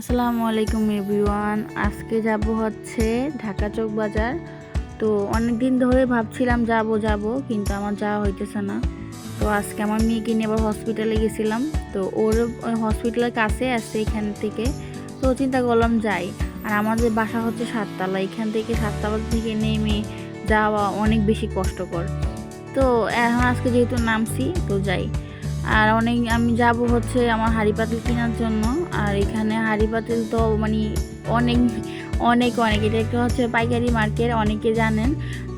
আসসালামু আলাইকুম এভরিওয়ান। আজকে যাব হচ্ছে ঢাকা চৌক বাজার। তো অনেক দিন ধরে ভাবছিলাম যাব যাব, কিন্তু আমার যাওয়া হইতেছে না। তো আজকে আমার মেয়েকে নিয়ে আবার হসপিটালে গেছিলাম। তো ওর হসপিটালের কাছে আসছে এখান থেকে। তো চিন্তা করলাম যাই। আর আমাদের বাসা হচ্ছে সাততলা। এখান থেকে সাততলা থেকে নেমে যাওয়া অনেক বেশি কষ্টকর। তো এখন আজকে যেহেতু নামছি, তো যাই। আর অনেক আমি যাব হচ্ছে আমার হাঁড়ি পাতিল কেনার জন্য। আর এখানে হাঁড়ি পাতিল তো মানে অনেক অনেক অনেক। এটা একটা হচ্ছে পাইকারি মার্কেট, অনেকে জানেন।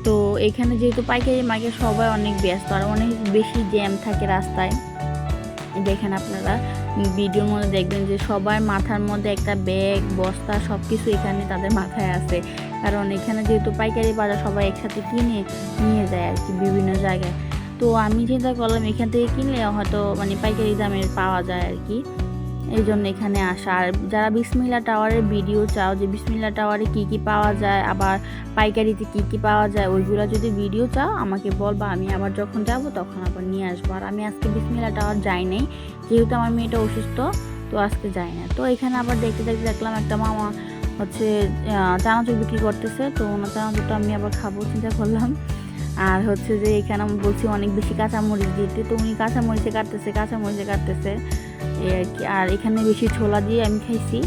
তো এখানে যেহেতু পাইকারি মার্কেট, সবাই অনেক ব্যস্ত। আর অনেক বেশি জ্যাম থাকে রাস্তায়। দেখেন আপনারা, ভিডিওর মধ্যে দেখবেন যে সবার মাথার মধ্যে একটা ব্যাগ, বস্তা সব কিছু এখানে তাদের মাথায় আছে। কারণ এখানে যেহেতু পাইকারি বাজার সবাই একসাথে কিনে, নিয়ে যায় আর কি বিভিন্ন জায়গায়। তো আমি চিন্তা করলাম, এখান থেকে কিনলে হয়তো মানে পাইকারি দামের পাওয়া যায় আর কি। এই জন্য এখানে আসা। আর যারা বিসমিল্লা টাওয়ারের ভিডিও চাও, যে বিসমিল্লা টাওয়ারে কি কি পাওয়া যায়, আবার পাইকারিতে কি কি পাওয়া যায়, ওইগুলো যদি ভিডিও চাও, আমাকে বলবা, আমি আবার যখন যাব তখন আবার নিয়ে আসব। আর আমি আজকে বিসমিল্লা টাওয়ার যাই নাই, যেহেতু আমার মেয়েটা অসুস্থ, তো আজকে যাই না। তো এখানে আবার দেখতে দেখতে দেখলাম একটা মামা হচ্ছে চানাচুর বিক্রি করতেছে, তো ওনার চানাচুরটা আমি আবার খাব, চিন্তা করলাম। আর হচ্ছে যে এখানে আমি বলছি অনেক বেশি কাঁচামরিচ দিতে, তো উনি কাঁচামরিচে কাটতেছে কাঁচামরিচে কাটতেছে। এই আর কি। আর এখানে বেশি ছোলা দিয়ে আমি খাইছি।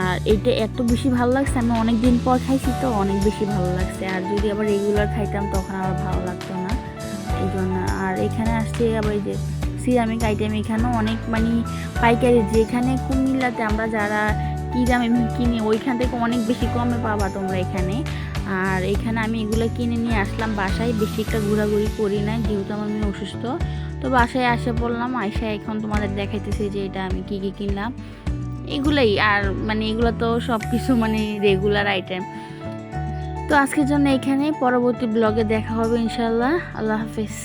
আর এটা এত বেশি ভালো লাগছে, আমি অনেক দিন পর খাইছি তো, অনেক বেশি ভালো লাগছে। আর যদি আবার রেগুলার খাইতাম, তখন আবার ভালো লাগতো না। এই জন্য আর এখানে আসছে আবার এই যে সিরামিক আইটেম এখানেও অনেক মানে পাইকারি, যেখানে কুমিল্লাতে আমরা যারা কী দামে কিনি, ওইখান থেকে অনেক বেশি কমে পাবা তোমরা এখানে। আর এখানে আমি এগুলো কিনে নিয়ে আসলাম। বাসায় বেশি একটা ঘোরাঘুরি করি না যেহেতু আমার মেয়ে অসুস্থ। তো বাসায় আসে বললাম আয়সা এখন তোমাদের দেখাইতেছি যে এটা আমি কী কী কিনলাম। এগুলাই, আর মানে এগুলো তো সব কিছু মানে রেগুলার আইটেম তো আজকের জন্য এখানে পরবর্তী ব্লগে দেখা হবে ইনশাল্লাহ আল্লাহ হাফেজ।